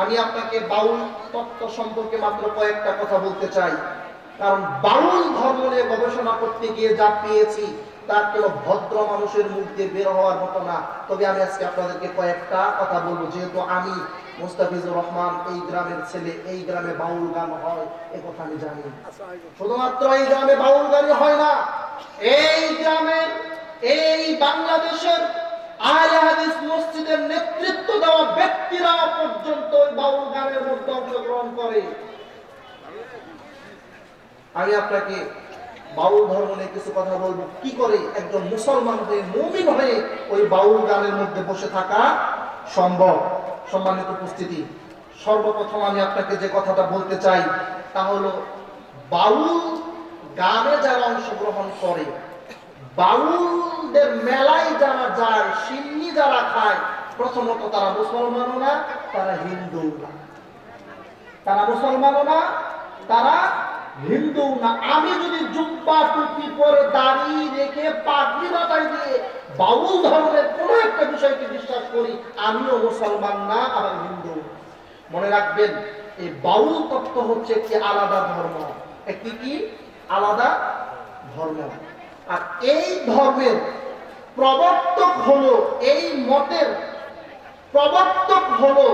আমি আপনাকে বাউল তত্ত্ব সম্পর্কে মাত্র কয়েকটা কথা বলতে চাই। কারণ বাউল ধর্ম নিয়ে গবেষণা করতে গিয়ে যা পেয়েছি তার কোনো ভদ্র মানুষের মুখ দিয়ে বের হওয়ার মতো না। তবে আমি আজকে আপনাদেরকে কয়েকটা কথা বলব। যেহেতু আমি মুস্তাফিজুর রহমান, এই গ্রামের ছেলে, এই গ্রামে বাউল গান হয়, এ কথা আমি জানি শুধুমাত্র এই গ্রামে বাউল গানই হয় না, এই গ্রামের, এই বাংলাদেশের আহলে মসজিদের নেতৃত্ব দেওয়া ব্যক্তিরা পর্যন্ত ওই বাউল গানের মধ্যে অংশগ্রহণ করে। আমি আপনাকে বাউল ধর্ম নিয়ে কিছু কথা বলব। কি করে একজন মুসলমান হয়ে, মুমিন হয়ে ওই বাউল গানের মধ্যে বসে থাকা সম্ভব? সম্মানিত উপস্থিতি, সর্বপ্রথম আমি আপনাকে যে কথাটা বলতে চাই, তা হলো বাউল গানে যারা অংশগ্রহণ করে, বাউলদের মেলায় যারা যায়, সিন্নি যারা খায়, প্রথমত তারা মুসলমানও না, তারা হিন্দু না। তারা মুসলমানও না, তারা হিন্দু না, আমি যদি জুব্বা টুপি পরে দাড়ি রেখে পাগড়ি মাথায় দিয়ে বাউল ধর্মের কোনো একটা বিষয়কে বিশ্বাস করি, আমিও মুসলমান না, আবার হিন্দু। মনে রাখবেন, এই বাউল তত্ত্ব হচ্ছে একটি আলাদা ধর্ম। একটি কি? আলাদা ধর্ম। আর এই ধর্মের প্রবর্তক হলো, এই মতের প্রবর্তক হলো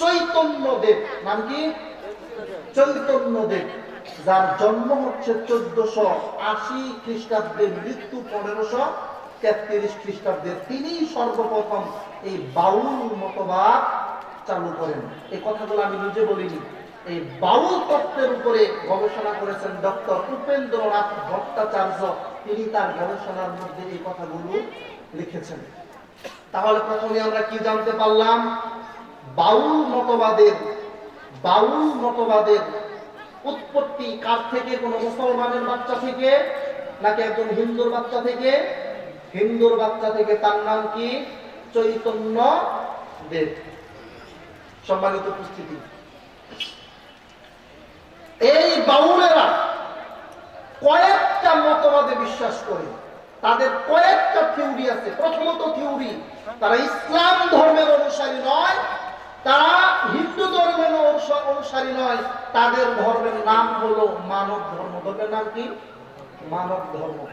চৈতন্যদেব। নাম কি? চৈতন্যদেব, যার জন্ম হচ্ছে চোদ্দশো আশি খ্রিস্টাব্দে মৃত্যু পনেরোশো তেত্রিশ খ্রিস্টাব্দে তিনি সর্বপ্রথম এই বাউল মতবাদ চালু করেন। এই কথাগুলো আমি নিজে বলিনি। এই বাউল তত্ত্বের উপরে গবেষণা করেছেন ডক্টর উপেন্দ্রনাথ ভট্টাচার্য। তিনি তার গবেষণার মধ্যে এই কথাগুলো লিখেছেন। তাহলে প্রথমে আমরা কি জানতে পারলাম? বাউল মতবাদের বাউল মতবাদের উৎপত্তি কার থেকে? কোনো মুসলমানের বাচ্চা থেকে নাকি একজন হিন্দুর বাচ্চা থেকে? হিন্দুর বাচ্চা থেকে তার নাম কি? চৈতন্য দেব। সম্মানিত উপস্থিতি। এই বাউলেরা কয়েকটা মতবাদে বিশ্বাস করে। তাদের কয়েকটা থিওরি আছে। প্রথমত থিওরি, তারা ইসলাম ধর্মের অনুসারী নয় তারা হিন্দু ধর্মের অনুস- অনুসারী নয়, তাদের ধর্মের নাম হলো মানব ধর্ম। ধর্মের নাম কি? মানব ধর্ম।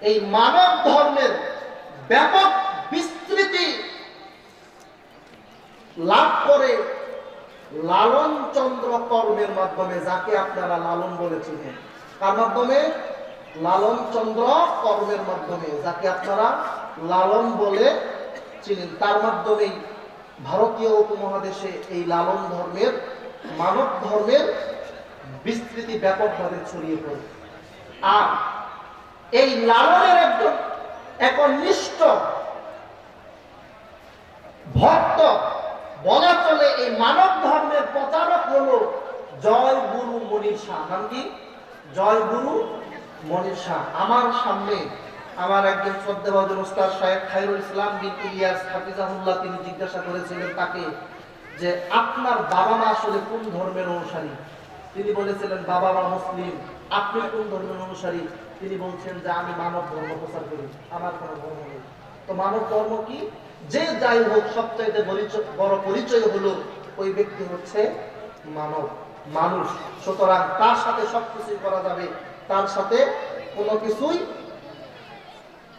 এই মানব ধর্মের ব্যাপক বিস্তৃতি লাভ করে লালন চন্দ্র কর্মের মাধ্যমে, যাকে আপনারা লালন বলেছিলেন তার মাধ্যমে? লালন চন্দ্র কর্মের মাধ্যমে, যাকে আপনারা লালন বলে চিনেন। তার মাধ্যমেই ভারতীয় উপমহাদেশে এই লালন ধর্মের, মানব ধর্মের বিস্তৃতি ব্যাপকভাবে ছড়িয়ে পড়ে। আর এই লালনের একজন একনিষ্ঠ ভক্ত বলা চলে এই মানব ধর্মের প্রচারক হলো জয় গুরু শাহ। নাম কি? জয় গুরু শাহ। আমার সামনে আমার একজন শ্রদ্ধাভাজন উস্তাদ সাহেব খায়রুল ইসলাম বিন ইলিয়াস হাফিজাহুল্লাহ, তিনি জিজ্ঞাসা করেছিলেন তাকে যে আপনার বাবা মা আসলে কোন ধর্মের অনুসারী? তিনি বলেছিলেন, বাবা মা মুসলিম, আপনি কোন ধর্মের অনুসারী? তিনি বলছেন যে, আমি মানব ধর্ম প্রচার করি, আমার কোনো ধর্ম নেই। তো মানব ধর্ম কি? যে যাই হোক, সবচাইতে বড় পরিচয় হলো ওই ব্যক্তি হচ্ছে মানব, মানুষ। সুতরাং তার সাথে সবকিছুই করা যাবে, তার সাথে কোনো কিছুই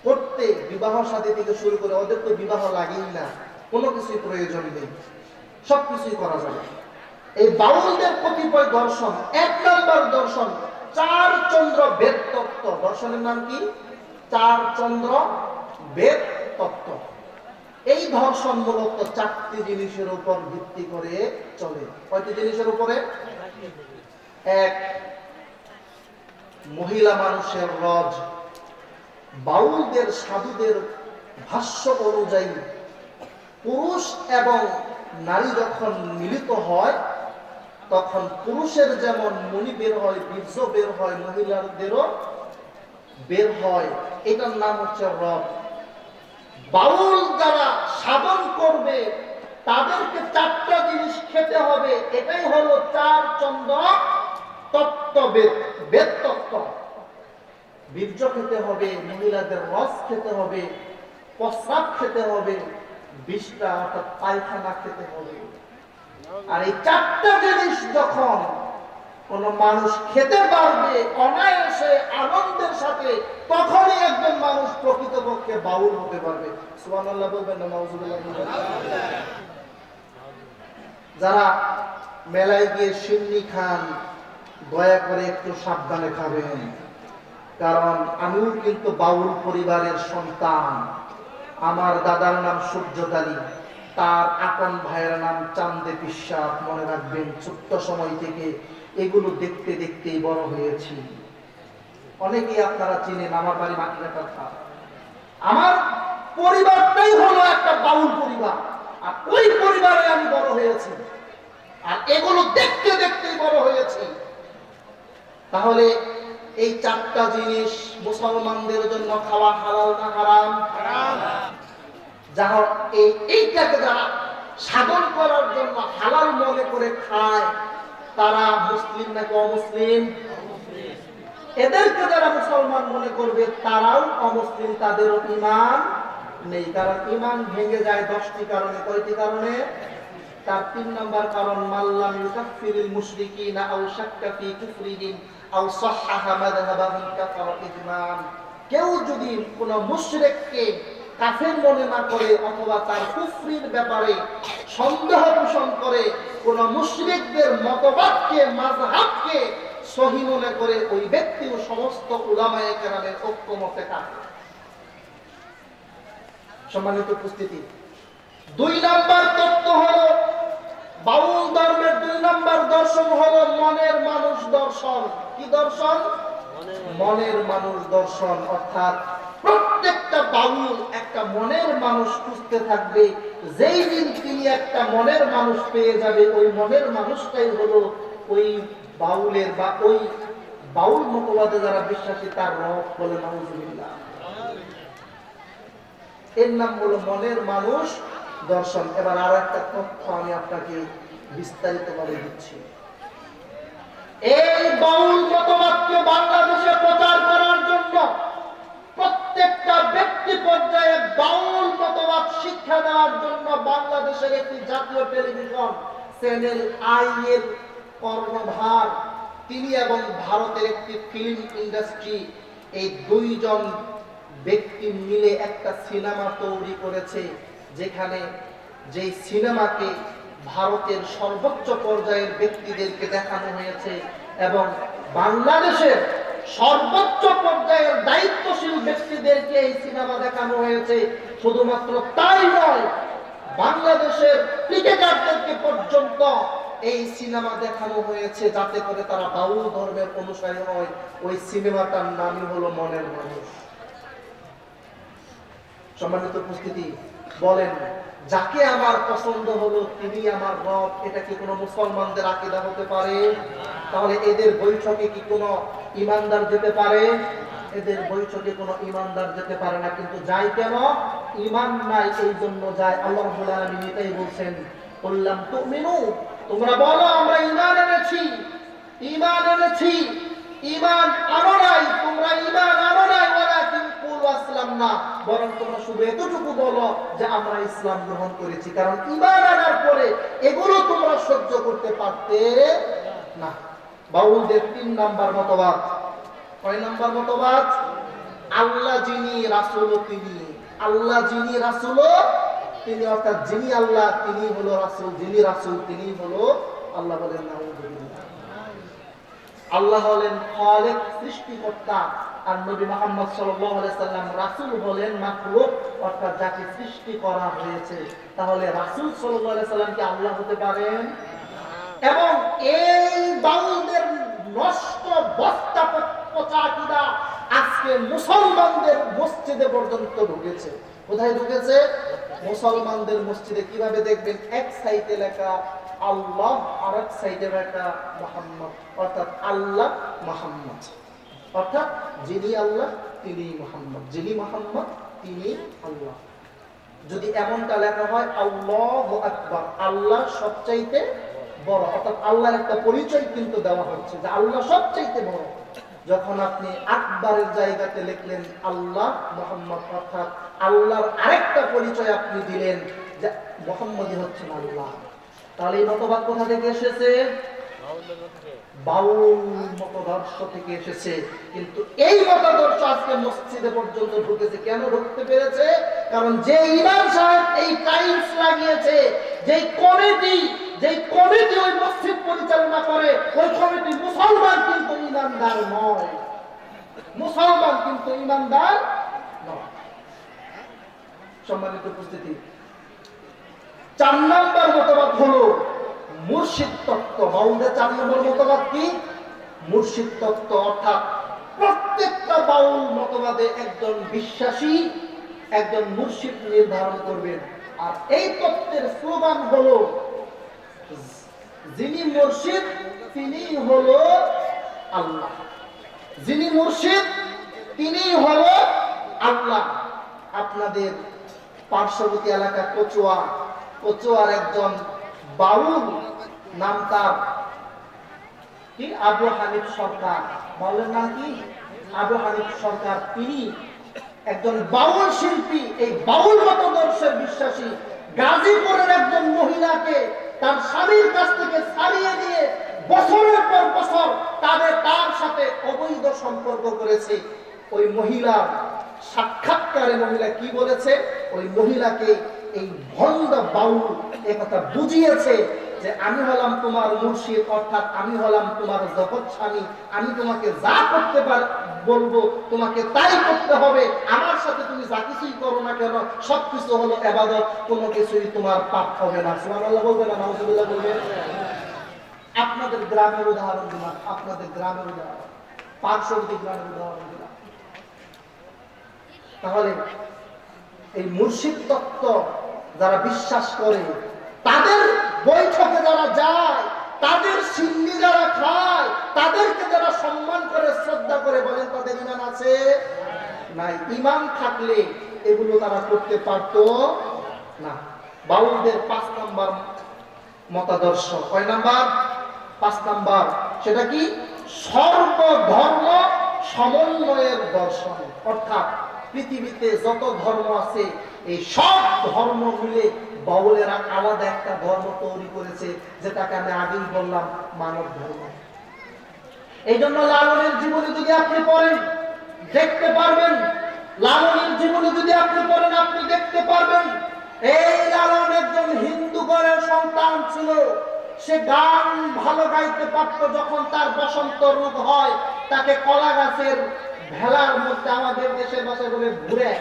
করতে বিবাহ সাথে থেকে শুরু করে ওদের তো বিবাহ লাগেই না। কোনো কিছুই প্রয়োজন নেই। সবকিছুই করা যাবে। এই বাউলদের কতিপয় দর্শন, এক নম্বর দর্শন চার চন্দ্র বেদ তত্ত্ব দর্শনের নাম কি? চার চন্দ্র বেদ তত্ত্ব এই ধর্ষণ মূলত চারটি জিনিসের উপর ভিত্তি করে চলে। কয়টি জিনিসের উপরে? এক, মহিলা মানুষের রজ। বাউলদের, সাধুদের ভাষ্য অনুযায়ী পুরুষ এবং নারী যখন মিলিত হয়, তখন পুরুষের যেমন মনি বের হয়, বীর্য বের হয়, মহিলাদেরও বের হয়। এটার নাম হচ্ছে রব। বাউল যারা সাধন করবে, তাদেরকে চারটা জিনিস খেতে হবে। এটাই হলো চার চন্দ্র তত্ত্ববেদ বেদ তত্ত্ব। বীর্য খেতে হবে, মহিলাদের রস খেতে হবে, প্রস্রাব খেতে হবে, বিষটা অর্থাৎ পায়খানা খেতে হবে। আর এই চারটা জিনিস যখন কোন মানুষ খেতে পারবে, অনায়াসে আনন্দের সাথে, তখনই একজন মানুষ প্রকৃতপক্ষে বাউল হতে পারবে। সুবহানাল্লাহ বলবেন? যারা মেলায় গিয়ে সিন্নি খান, দয়া করে একটু সাবধানে খাবেন। কারণ আমিও কিন্তু বাউল পরিবারের সন্তান। আমার দাদার নাম সূর্যকালী তার আপন ভাইয়ের নাম চান্দে বিশ্বাস মনে রাখবেন, ছোট্ট সময় থেকে এগুলো দেখতে দেখতেই বড় হয়েছি। অনেকেই আপনারা চিনেন, আমার বাড়ি মাটিকাটার কথা আমার পরিবারটাই হলো একটা বাউল পরিবার। আর ওই পরিবারে আমি বড় হয়েছি। আর এগুলো দেখতে দেখতেই বড় হয়েছি। তাহলে এই চারটা জিনিস মুসলমানদের জন্য খাওয়া হালাল না হারাম? যারা এই এইটাকে যারা সাধন করার জন্য হালাল মনে করে খায় তারা মুসলিম নাকি অমুসলিম? এদেরকে যারা মুসলমান মনে করবে তারাও অমুসলিম তাদেরও ইমান নেই। কারণ ইমান ভেঙে যায় দশটি কারণে কয়টি কারণে? তার তিন নম্বর কারণ মাল্লাম ইউকাফিরিল মুশরিকিনা আও শাক্কা ফি কুফরিহিম আও সাহহাহা মাযহাবাহুম কাফারা ইজমান। কেউ যদি কোন মুশরিককে কাফের মনে না করে অথবা তার কুফরির ব্যাপারে সন্দেহ পোষণ করে, কোন মুশরিকদের মতবাদকে, মাযহাবকে সহি মনে করে ওই ব্যক্তি ও সমস্ত উলামায়ে কেরামের ঐক্যমতে কাফের। সম্মানিত উপস্থিতি। দুই নাম্বার তত্ত্ব হলো বাউল ধর্মের দুই নাম্বার দর্শন হলো মনের মানুষ দর্শন। কি দর্শন? মনের মানুষ দর্শন। অর্থাৎ প্রত্যেকটা বাউল একটা মনের মানুষ খুঁজতে থাকবে। যেই দিন তিনি একটা মনের মানুষ পেয়ে যাবে, ওই মনের মানুষটাই হলো ওই বাউলের বা ওই বাউল মতবাদে যারা বিশ্বাসী, তার রব বলে নাউজুবিল্লাহ। এর নাম হলো মনের মানুষ দর্শন। এবার আর একটা তথ্য আমি আপনাকে বিস্তারিত ভাবে দিচ্ছি। এই বাউল মতবাদকে বাংলাদেশে প্রচার করার জন্য প্রত্যেকটা ব্যক্তি পর্যায়ে বাউল মতবাদ শিক্ষা দেওয়ার জন্য বাংলাদেশের একটি জাতীয় টেলিভিশন চ্যানেল আই এর কর্ণধার। তিনি এবং ভারতের একটি ফিল্ম ইন্ডাস্ট্রি এই দুইজন ব্যক্তি মিলে একটা সিনেমা তৈরি করেছে। যেখানে যেই সিনেমাকে ভারতের সর্বোচ্চ পর্যায়ের ব্যক্তিদেরকে দেখানো হয়েছে এবং বাংলাদেশের সর্বোচ্চ পর্যায়ের দায়িত্বশীল ব্যক্তিদেরকে এই সিনেমা দেখানো হয়েছে, শুধুমাত্র তাই নয়, বাংলাদেশের ক্রিকেটারদেরকে পর্যন্ত এই সিনেমা দেখানো হয়েছে যাতে করে তারা বাউল ধর্মের অনুসারী হয়। ওই সিনেমাটার নামই হলো মনের মানুষ। সম্মানিত উপস্থিতি বলেন যাকে আমার পছন্দ হলো তিনি আমার রব, এটা কি কোনো মুসলমানদের আকিদা হতে পারে? তাহলে এদের বৈঠকে কি কোনো ইমানদার যেতে পারে? এদের বৈঠকে কোনো ইমানদার যেতে পারে না, কিন্তু যাই কেন? ইমান নাই, এই জন্য যায় আল্লাহ এটাই বলছেন বললাম তুমিনু তোমরা বলো, আমরা ইমান এনেছি ইমান এনেছি ইমান আনো নাই, তোমরা ইমান আনো নাই আসলাম না, বরং তোমরা শুধু এতটুকু বলো যে আমরা ইসলাম গ্রহণ করেছি। কারণ ইমান আনার পরে এগুলো তোমরা সহ্য করতে পারতে না। বাউলদের তিন নাম্বার মতবাদ। কয় নাম্বার মতবাদ? আল্লাহ যিনি রাসূল, তিনি। আল্লাহ যিনি রাসূল, তিনি। অর্থাৎ যিনি আল্লাহ, তিনি হলো রাসূল। যিনি রাসূল, তিনি হলো আল্লাহ বলেন নাউযুবিল্লাহ আল্লাহ হলেন খালেক, সৃষ্টিকর্তা। আর নবী মোহাম্মদ সাল্লাম রাসূল হলেন মাখলুক অর্থাৎ যাকে সৃষ্টি করা হয়েছে। তাহলে রাসূল সাল্লাম কি আল্লাহ হতে পারেন? এবং এই বাউলদের নষ্ট বস্তা পচা আকীদা আজকে মুসলমানদের মসজিদে পর্যন্ত ঢুকেছে। কোথায় ঢুকেছে? মুসলমানদের মসজিদে। কীভাবে দেখবেন? এক সাইডে লেখা আল্লাহ আর এক সাইডে লেখা মোহাম্মদ, অর্থাৎ আল্লাহ মোহাম্মদ। অর্থাৎ যিনি আল্লাহ, তিনি মোহাম্মদ। যিনি মোহাম্মদ, তিনি আল্লাহ। যদি এমনটা লেখা হয়, আল্লাহ আকবার, আল্লাহ সবচাইতে বড়। অর্থাৎ আল্লাহর একটা পরিচয় কিন্তু দেওয়া হচ্ছে যে আল্লাহ সবচাইতে বড়। যখন আপনি আকবরের জায়গাতে লিখলেন আল্লাহ মোহাম্মদ, অর্থাৎ আল্লাহর আরেকটা পরিচয় আপনি দিলেন যে মোহাম্মদই হচ্ছেন আল্লাহ। তাহলে এই মতবাদ কোথা থেকে এসেছে? কিন্তু এই আজকে পর্যন্ত ঢুকেছে। কেন ঢুকতে পেরেছে? কারণ যে মসজিদ পরিচালনা করে, ওই মুসলমান নয়। মুসলমান কিন্তু ইমানদার নয়। সম্মানিত উপস্থিতি চার নম্বর মতবাদ হলো, মুর্শিদ তত্ত্ব বাউলদের চার নম্বর মতবাদ কি? মুর্শিদ তত্ত্ব অর্থাৎ প্রত্যেকটা বাউল মতবাদে একজন বিশ্বাসী, একজন মুর্শিদ নির্ধারণ করবেন। আর এই তত্ত্বের স্লোগান হলো, যিনি মুর্শিদ, তিনি হলো আল্লাহ। যিনি মুর্শিদ, তিনি হলো আল্লাহ। আপনাদের পার্শ্ববর্তী এলাকা কচুয়া একজন বাউল নাম তার। কি? আবু সরকার। বলেন নাম কি? আবু সরকার, তিনি একজন বাউল শিল্পী। এই বাউল মতদর্শের বিশ্বাসী। গাজীপুরের একজন মহিলাকে তার স্বামীর কাছ থেকে ছাড়িয়ে দিয়ে বছরের পর বছর তাদের তার সাথে অবৈধ সম্পর্ক করেছে। ওই মহিলা সাক্ষাৎকারে মহিলা কি বলেছে? ওই মহিলাকে এই ভণ্ড বাউল কথা বুঝিয়েছে যে আমি হলাম তোমার মুর্শিদ, অর্থাৎ আমি হলাম তোমার জগৎ স্বামী। আমি তোমাকে যা করতে পার বলব, তোমাকে তাই করতে হবে। আমার সাথে তুমি যা কিছুই করো না কেন, সবকিছু হলো এবাদত কোনো কিছুই তোমার পাপ হবে না। সুবহানাল্লাহ বলবে না নাউজুবিল্লাহ বলবে আপনাদের গ্রামের উদাহরণ দিলাম, আপনাদের গ্রামের উদাহরণ। পার্শ্ববর্তী গ্রামের উদাহরণ দিলাম। তাহলে এই মুর্শিদ তত্ত্ব যারা বিশ্বাস করে, তাদের বৈঠকে যারা যায়, তাদের সিন্নি যারা খায়, তাদেরকে যারা সম্মান করে, শ্রদ্ধা করে বলেন, তাদের ইমান আছে? না ইমান থাকলে এগুলো তারা করতে পারতো না। বাউলদের পাঁচ নাম্বার মতাদর্শ। কয় নাম্বার? পাঁচ নাম্বার। সেটা কি? সর্বধর্ম সমন্বয়ের দর্শন। অর্থাৎ পৃথিবীতে যত ধর্ম আছে, এই সব ধর্ম মিলে বাউলেরা আলাদা একটা ধর্ম তৈরি করেছে, যেটাকে আমি আগেই বললাম, মানব ধর্ম। এই জন্য লালনের জীবনী যদি আপনি পড়েন, দেখতে পারবেন। লালনের জীবনী যদি আপনি পড়েন, আপনি দেখতে পারবেন, এই লালন একজন হিন্দু ঘরের সন্তান ছিল। সে গান ভালো গাইতে পারত যখন তার বসন্ত রোগ হয়, তাকে কলা গাছের ভেলার মধ্যে আমাদের দেশের ভাষায় বলে ঘুরে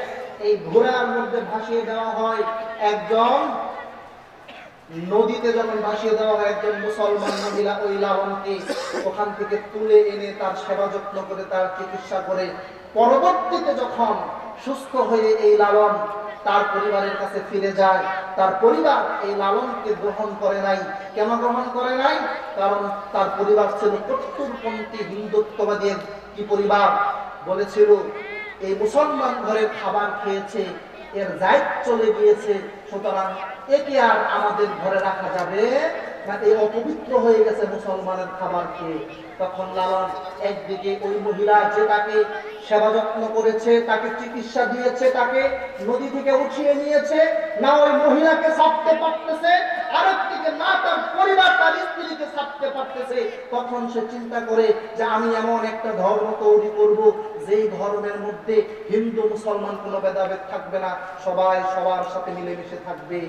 এই ঘোড়ার মধ্যে ভাসিয়ে দেওয়া হয় একজন, নদীতে যখন ভাসিয়ে দেওয়া হয় একজন মুসলমান মহিলা ওই লালনকে ওখান থেকে তুলে এনে তার সেবা যত্ন করে, তার চিকিৎসা করে, পরবর্তীতে যখন সুস্থ হয়ে এই লালন তার পরিবারের কাছে ফিরে যায়, তার পরিবার এই লালনকে গ্রহণ করে নাই। কেন গ্রহণ করে নাই? কারণ তার পরিবার ছিল কট্টরপন্থী, হিন্দুত্ববাদী কি পরিবার। বলেছিল, এই মুসলমান ঘরের খাবার খেয়েছে, এর দায়িত্ব চলে গিয়েছে, সুতরাং একে আর আমাদের ঘরে রাখা যাবে এই অপবিত্র হয়ে গেছে মুসলমানের খাবার খেয়ে। তখন লালন একদিকে ওই মহিলা যে তাকে সেবা যত্ন করেছে, তাকে চিকিৎসা দিয়েছে, তাকে নদী থেকে উঠিয়ে নিয়েছে, না ওই মহিলাকে ছাড়তে পারতেছে, আরেকদিকে না, তার পরিবার তার স্ত্রীকে ছাড়তে পারতেছে। তখন সে চিন্তা করে যে, আমি এমন একটা ধর্ম তৈরি করব যেই ধর্মের মধ্যে হিন্দু, মুসলমান কোনো ভেদাভেদ থাকবে না, সবাই সবার সাথে মিলেমিশে থাকবে।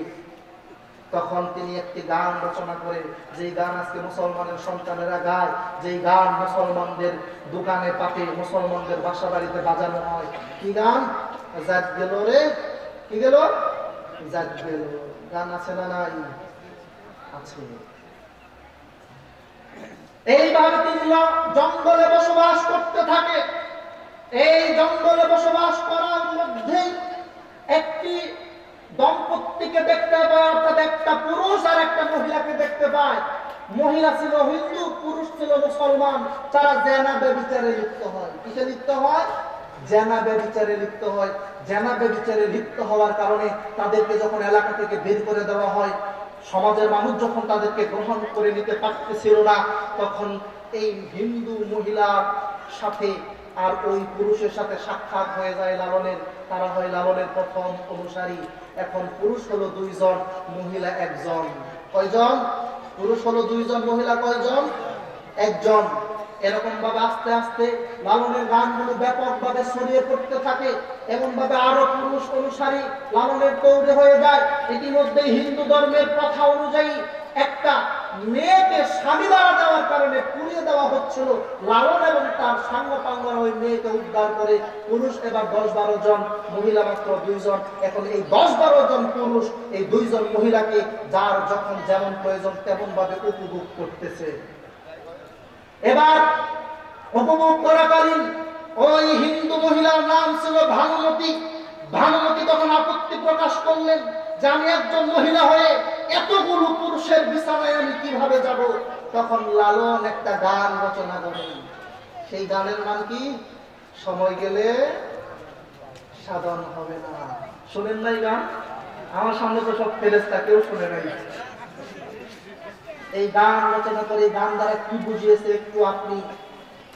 তখন তিনি একটি গান রচনা করে যেই গান আজকে মুসলমানের সন্তানেরা গায়, যেই গান মুসলমানদের দোকানে পাতে মুসলমানদের বাসা বাড়িতে বাজানো হয়। কি গান? জাত গেল রে। কি গেল? জাত গেল। গান আছে না নাই? আছে। এইভাবে তিনি জঙ্গলে বসবাস করতে থাকে। এই জঙ্গলে বসবাস করার মধ্যে একটি দম্পতিকে দেখতে পায়, অর্থাৎ একটা পুরুষ আর একটা মহিলাকে দেখতে পায়। মহিলা ছিল হিন্দু, পুরুষ ছিল মুসলমান। তারা জেনা ব্যবিচারে লিপ্ত হয়। কিসে লিপ্ত হয়? জেনা ব্যবিচারে লিপ্ত হয়। জেনা ব্যবিচারে লিপ্ত হওয়ার কারণে তাদেরকে যখন এলাকা থেকে বের করে দেওয়া হয়, সমাজের মানুষ যখন তাদেরকে গ্রহণ করে নিতে পারতেছিল না, তখন এই হিন্দু মহিলার সাথে আর ওই পুরুষের সাথে সাক্ষাৎ হয়ে যায় লালনের, তারা হয় লালনের প্রথম অনুসারী। এখন পুরুষ হলো দুইজন, মহিলা একজন। কয়জন? পুরুষ হলো দুইজন, মহিলা কয়জন? একজন। এরকম ভাবে আস্তে আস্তে লালনের গানগুলো ব্যাপকভাবে ছড়িয়ে পড়তে থাকে। এমন ভাবে আরও পুরুষ অনুসারী লালনের তৈরি হয়ে যায়। ইতিমধ্যে হিন্দু ধর্মের প্রথা অনুযায়ী একটা মেয়েকে স্বামী দ্বারা দেওয়ার কারণে পুড়িয়ে দেওয়া হচ্ছিল, লালন এবং তার সাঙ্গ ওই মেয়েকে উদ্ধার করে পুরুষ এবার দশ বারো জন, মহিলা মাত্র দুইজন। এখন এই দশ বারো জন পুরুষ, এই দুইজন মহিলাকে যার যখন যেমন প্রয়োজন তেমন ভাবে উপভোগ করতেছে। এবার উপভোগ করাকালীন ওই হিন্দু মহিলার নাম ছিল ভানুমতি। ভানুমতি তখন আপত্তি প্রকাশ করলেন। যে আমি একজন মহিলা হয়ে এতগুলো পুরুষের বিছানায় আমি কীভাবে যাব? তখন লালন একটা গান রচনা করেন। সেই গানের নাম কি? সময় গেলে সাধন হবে না। শোনেন নাই গান? আমার সামনে তো সব ফেরেস্তা কেউ শুনে নাই। এই গান রচনা করে গান দ্বারা কি বুঝিয়েছে একটু আপনি?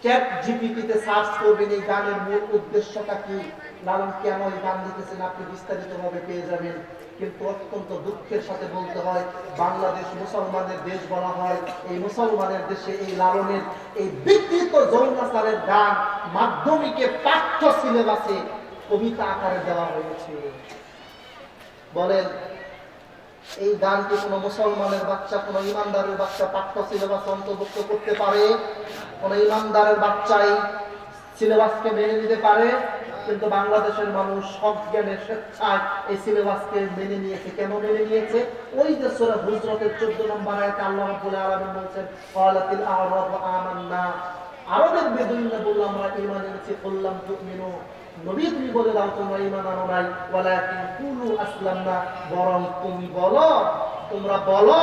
চ্যাট জিপিটিতে সার্চ করবেন এই গানের মূল উদ্দেশ্যটা কি? লালন, কেন এই গান লিখেছেন? আপনি বিস্তারিত ভাবে পেয়ে যাবেন। কিন্তু অত্যন্ত দুঃখের সাথে বলতে হয়, বাংলাদেশ মুসলমানের দেশ বলা হয়, এই মুসলমানের দেশে এই লালনের এই বিকৃত যৌনাচারের গান মাধ্যমিকে পাঠ্য সিলেবাসে কবিতা আকারে দেওয়া হয়েছে। বলেন, এই গানকে কোনো মুসলমানের বাচ্চা, কোনো ইমানদারের বাচ্চা পাঠ্য সিলেবাস অন্তর্ভুক্ত করতে পারে? কোনো ইমানদারের বাচ্চাই সিলেবাসকে মেনে নিতে পারে? কিন্তু বাংলাদেশের মানুষ সজ্ঞানে স্বেচ্ছায় এই সিলেবাসকে মেনে নিয়েছে। কেন মেনে নিয়েছে? ওই যে সূরা হুজরাতের 14 নম্বর আয়াতে আল্লাহ রাব্বুল বলছেন ক্বালাতিল আ'রাবু আমান্না। আমরা এনেছি বললাম নবী তুমি বলে দাও, তোমরা ঈমান আনো নাই। ওয়ালাকিন কুলু আসলামনা। বরং তুমি বলো, তোমরা বলো,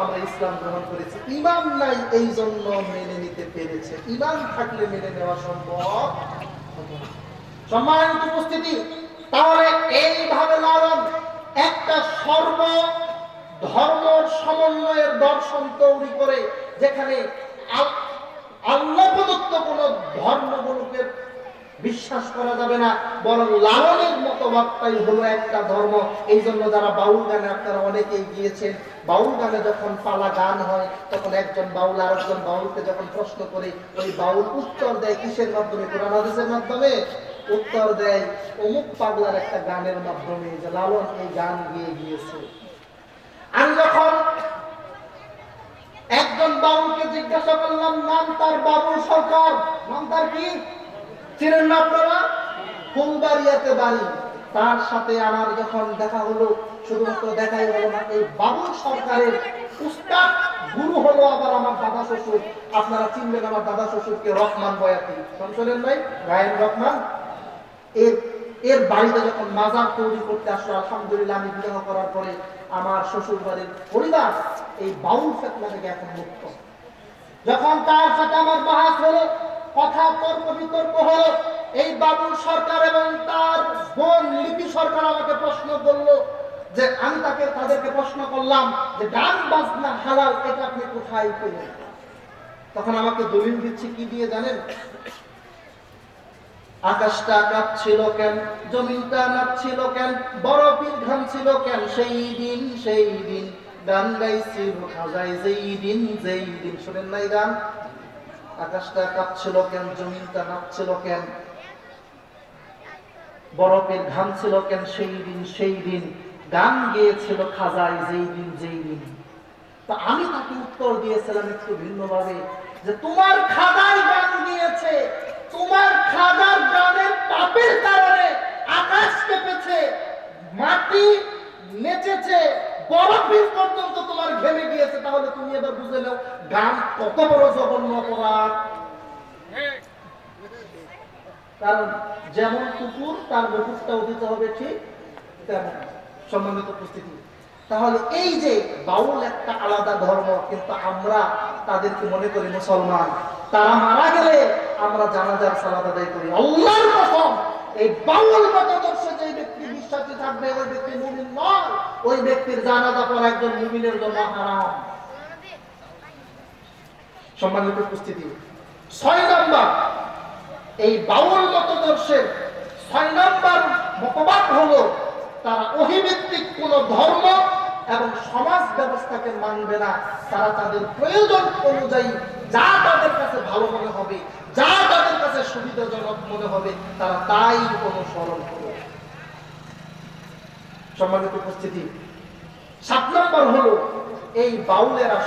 আমরা ইসলাম গ্রহণ করেছি। ঈমান নাই এই জন্য মেনে নিতে পেরেছে। ঈমান থাকলে মেনে নেওয়া সম্ভব। সম্মানিত উপস্থিতি, তাহলে এইভাবে লালন একটা সর্ব ধর্ম সমন্বয়ের দর্শন তৈরি করে, যেখানে আল্লাহ প্রদত্ত কোন ধর্মগুলোকে বিশ্বাস করা যাবে না, বরং লালনের মতবাদটাই হলো একটা ধর্ম। এই জন্য যারা বাউল গানে আপনারা অনেকেই গিয়েছেন, বাউল গানে যখন পালা গান হয়, তখন একজন বাউল আর একজন বাউলকে যখন প্রশ্ন করে, ওই বাউল উত্তর দেয় কিসের মাধ্যমে? কোরআন, হাদিসের মাধ্যমে? উত্তর দেয়, অমুক পাগলার একটা গানের মাধ্যমে যে লালন এই গান গিয়ে গিয়েছে। আমি যখন একজন বাবুকে জিজ্ঞাসা করলাম, নাম তার বাবুল সরকার? নাম তার কি? চিনেন না আপনারা? ফুলবাড়িয়াতে বাড়ি। তার সাথে আমার যখন দেখা হলো, শুধুমাত্র দেখাই হলো না, এই বাবুল সরকারের উস্তাদ গুরু হলো আবার আমার দাদা শ্বশুর। আপনারা চিনবেন আমার দাদা শ্বশুরকে রহমান বয়াতি। শুনছিলেন ভাই? গায়েন রহমান? এর এর বাড়িতে যখন মাজার তৈরি করতে আসলো, আলহামদুলিল্লাহ আমি বিবাহ করার পরে আমার শ্বশুর বাড়ির পরিবার এই বাউল ফেতনা থেকে এখন মুক্ত। যখন তার সাথে আমার বাহাস হলো, কথা তর্ক বিতর্ক হলো, এই বাবুল সরকার এবং তার বোন লিপি সরকার আমাকে প্রশ্ন করল যে, আমি তাকে, তাদেরকে প্রশ্ন করলাম যে গান বাজনা হালাল, এটা আপনি কোথায় পেলেন? তখন আমাকে দলিল দিচ্ছে, কি দিয়ে জানেন? আকাশটা কাঁপছিল কেন? জমিনটা নাচছিল কেন? বরফির ঘামছিল কেন? সেই দিন সেই দিন। গান গাইছিল খাজাই, যেই দিন যেই দিন। শোনেন নাই গান। আকাশটা কাঁপছিল কেন? জমিনটা নাচছিল কেন? বরফের ঘামছিল কেন? সেই দিন সেই দিন। গান গেয়েছিল খাজাই, যেই দিন যেই দিন। তা আমি তাকে উত্তর দিয়েছিলাম একটু ভিন্নভাবে, যে তোমার খাদাই গান গিয়েছে। তোমার খাদার গানের পাপের কারণে আকাশ কেঁপেছে, মাটি নেচেছে, বরফির পর্যন্ত তোমার ঘেমে গিয়েছে। তাহলে তুমি এবার বুঝে নাও, গান কত বড় জঘন্য অপরাধ। কারণ যেমন কুকুর, তার মুকুটটাও দিতে হবে ঠিক তেমন সম্মানিত উপস্থিতি। তাহলে এই যে বাউল একটা আলাদা ধর্ম, কিন্তু আমরা তাদেরকে মনে করি মুসলমান। তারা মারা গেলে আমরা জানাজার সালাদ আদায় করি। আল্লাহর কসম, এই বাউল মতাদর্শে যে ব্যক্তি বিশ্বাসী থাকবে, ওই ব্যক্তি মুমিন নয়। ওই ব্যক্তির জানাজা পড়া একজন মুমিনের জন্য হারাম। সম্মানিত উপস্থিতি, ছয় নম্বর, এই বাউল মতদর্শের ছয় নম্বর মতবাদ হলো, তারা অহিভিত্তিক কোন ধর্ম এবং সমাজ ব্যবস্থাকে মানবে না। তারা তাদের প্রয়োজন অনুযায়ী যা তাদের কাছে ভালো মনে হবে, যা তাদের কাছে সুবিধাজনক মনে হবে, তারা তাই অনুসরণ করবে সম্মানিত উপস্থিতি, সাত নম্বর হলো এই বাউলেরা